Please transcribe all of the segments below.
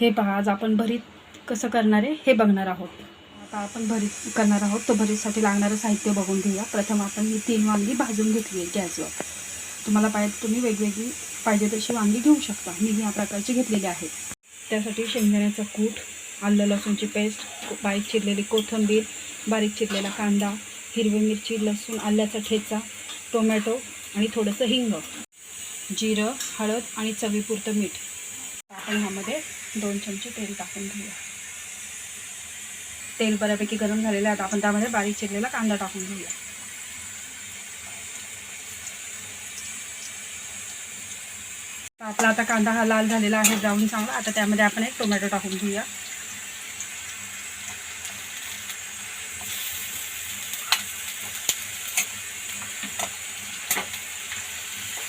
हे पहा आज आपण भरीत कसं करणार आहे हे बघणार आहोत. आता आपण भरीत करणार आहोत तर भरीतसाठी लागणारं साहित्य बघून घेऊया. प्रथम आपण ही तीन वांगी भाजून घेतली आहे गॅसवर. तुम्हाला पाहिजे तुम्ही वेगवेगळी पाहिजे तशी वांगी घेऊ शकता. मी ह्या प्रकारची घेतलेली आहे. त्यासाठी शेंगदाण्याचं कूट आलं लसूणची पेस्ट बारीक चिरलेली कोथिंबीर बारीक चिरलेला कांदा हिरवी मिरची लसूण आल्याचा ठेचा टोमॅटो आणि थोडंसं हिंग जिरं हळद आणि चवीपुरतं मीठ. आपण ह्यामध्ये दोन चमचे तेल टाकून घेऊया तेल गरम आहे, आता त्यामध्ये बारीक चिरलेला कांदा टाकून घेऊया. आपला आता कांदा हा लाल झालेला आहे ब्राऊन चांगला. आता त्यामध्ये आपण एक टोमॅटो टाकून घेऊया.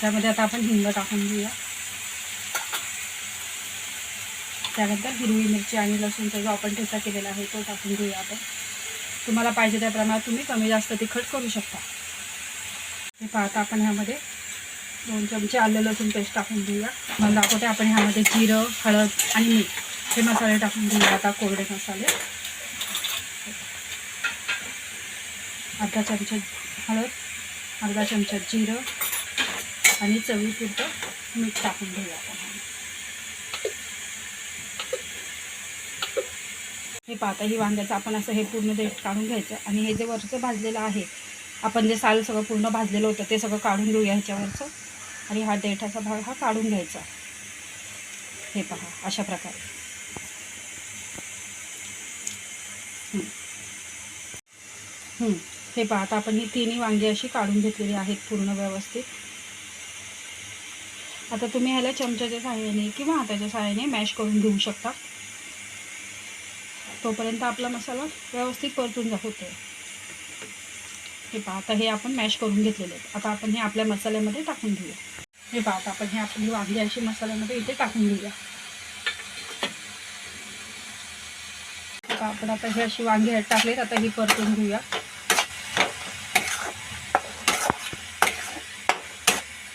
त्यामध्ये आता आपण हिंग टाकून घेऊया. त्यानंतर हिरवी मिरची आणि लसूणचा जो आपण ठेचा केलेला आहे तो टाकून घेऊया आपण. तुम्हाला पाहिजे त्या प्रमाणात तुम्ही कमी जास्त तिखट करू शकता. हे पाहता आपण ह्यामध्ये दोन चमचे आलं लसूण पेस्ट टाकून घेऊया. मग दाखवते आपण ह्यामध्ये जिरं हळद आणि मीठ हे मसाले टाकून घेऊया आता कोरडे मसाले. अर्धा चमचा हळद अर्धा चमचा जिरं आणि चवीपुरतं मीठ टाकून घेऊया आपण. हे पाहता ही वांग्याचं आपण असं हे पूर्ण देठ काढून घ्यायचं. आणि हे जे वरचं भाजलेलं आहे आपण जे साल सगळं पूर्ण भाजलेलं होतं ते सगळं काढून घेऊया ह्याच्यावरचं. आणि हा देठाचा भाग हा काढून घ्यायचा. हे पहा अशा प्रकारे. हे पहा आता आपण ही तिन्ही वांगी अशी काढून घेतलेली आहेत पूर्ण व्यवस्थित. आता तुम्ही ह्याला चमच्याच्या सहाय्याने किंवा हाताच्या सहाय्याने मॅश करून घेऊ शकता. तोपर्यंत आपला मसाला व्यवस्थित परतून जा होते. हे पहा आता हे आपण मॅश करून घेतलेले आहेत. आता आपण हे आपल्या मसाल्यामध्ये टाकून घेऊया. हे पहा आता आपण हे आपली वांगी अशी मसाल्यामध्ये इथे टाकून घेऊया. आता आपण आता हे अशी वांगी ह्यात टाकलेत आता ही परतून घेऊया.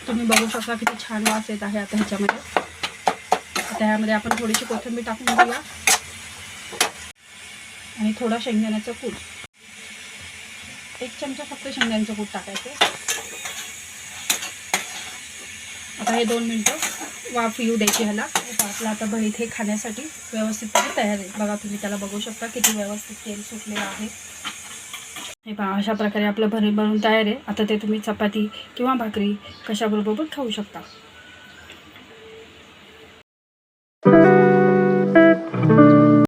तुम्ही बघू शकता किती छान वास येत आहे आता ह्याच्यामध्ये. आता ह्यामध्ये आपण थोडीशी कोथिंबीर टाकून घेऊया. आणि थोडा शेंगदाण्याचं कूट. एक चमचा फक्त शेंगदाण्याचं कूट टाकायचं. आता हे दोन मिनटं वाफ येऊ द्यायची ह्याला. आपला आता भरीत हे खाण्यासाठी व्यवस्थितपणे तयार आहे. बघा तुम्ही त्याला बघू शकता किती व्यवस्थित तेल सुटलेलं आहे. हे पहा अशा प्रकारे आपलं भरीत बनवून तयार आहे. आता ते तुम्ही चपाती किंवा भाकरी कशाबरोबर खाऊ शकता.